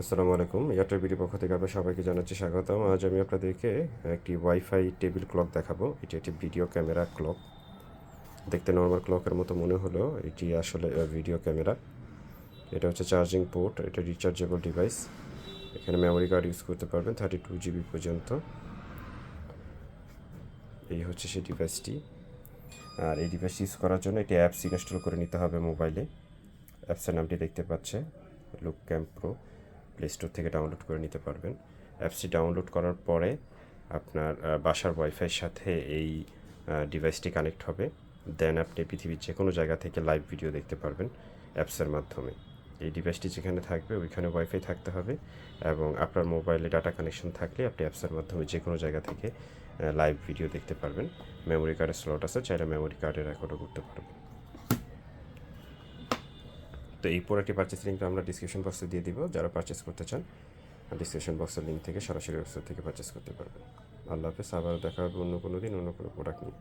আসসালামু আলাইকুম। Airtel BD পক্ষ থেকে আপনার সবাইকে জানাচ্ছি স্বাগতম। আজ আমি আপনাদেরকে একটি ওয়াইফাই টেবিল ক্লক দেখাবো। এটি একটি ভিডিও ক্যামেরা ক্লক দেখতে নর্মাল ক্লকের মতো মনে হলো। এটি আসলে ভিডিও ক্যামেরা এটা হচ্ছে চার্জিং পোর্ট এটা রিচার্জেবল ডিভাইস এখানে মেমোরি কার্ড ইউজ করতে পারবেন থার্টি টু জিবি পর্যন্ত। এই হচ্ছে সেই ডিভাইসটি আর এই ডিভাইস ইউজ করার জন্য একটি অ্যাপস ইনস্টল করে নিতে হবে মোবাইলে অ্যাপসের নামটি দেখতে পাচ্ছে। Look camp pro play store থেকে ডাউনলোড করে নিতে পারবেন। অ্যাপসটি ডাউনলোড করার পরে আপনার বাসার ওয়াইফাইয়ের সাথে এই ডিভাইসটি কানেক্ট হবে। দেন আপনি পৃথিবীর যে কোনো জায়গা থেকে লাইভ ভিডিও দেখতে পারবেন অ্যাপসের মাধ্যমে। এই ডিভাইসটি যেখানে থাকবে ওইখানে ওয়াইফাই থাকতে হবে এবং আপনার মোবাইলে ডাটা কানেকশন থাকলে আপনি অ্যাপসের মাধ্যমে যে কোনো জায়গা থেকে লাইভ ভিডিও দেখতে পারবেন। মেমোরি কার্ডের স্লট আছে, চাইলে মেমোরি কার্ডে রেকর্ডও করতে পারবেন। তো এই প্রোডাক্টটি পারচেস লিঙ্কটা আমরা ডিসক্রিপশন বক্সে দিয়ে দিব, যারা পারচেস করতে চান ডিসক্রিপশন বক্সের লিঙ্ক থেকে সরাসরি ওয়েবসাইট থেকে পারচেস করতে পারবেন। আল্লাহ হাফেজ আবার দেখা হবে অন্য কোনো দিন, অন্য কোনো প্রোডাক্ট নিয়ে।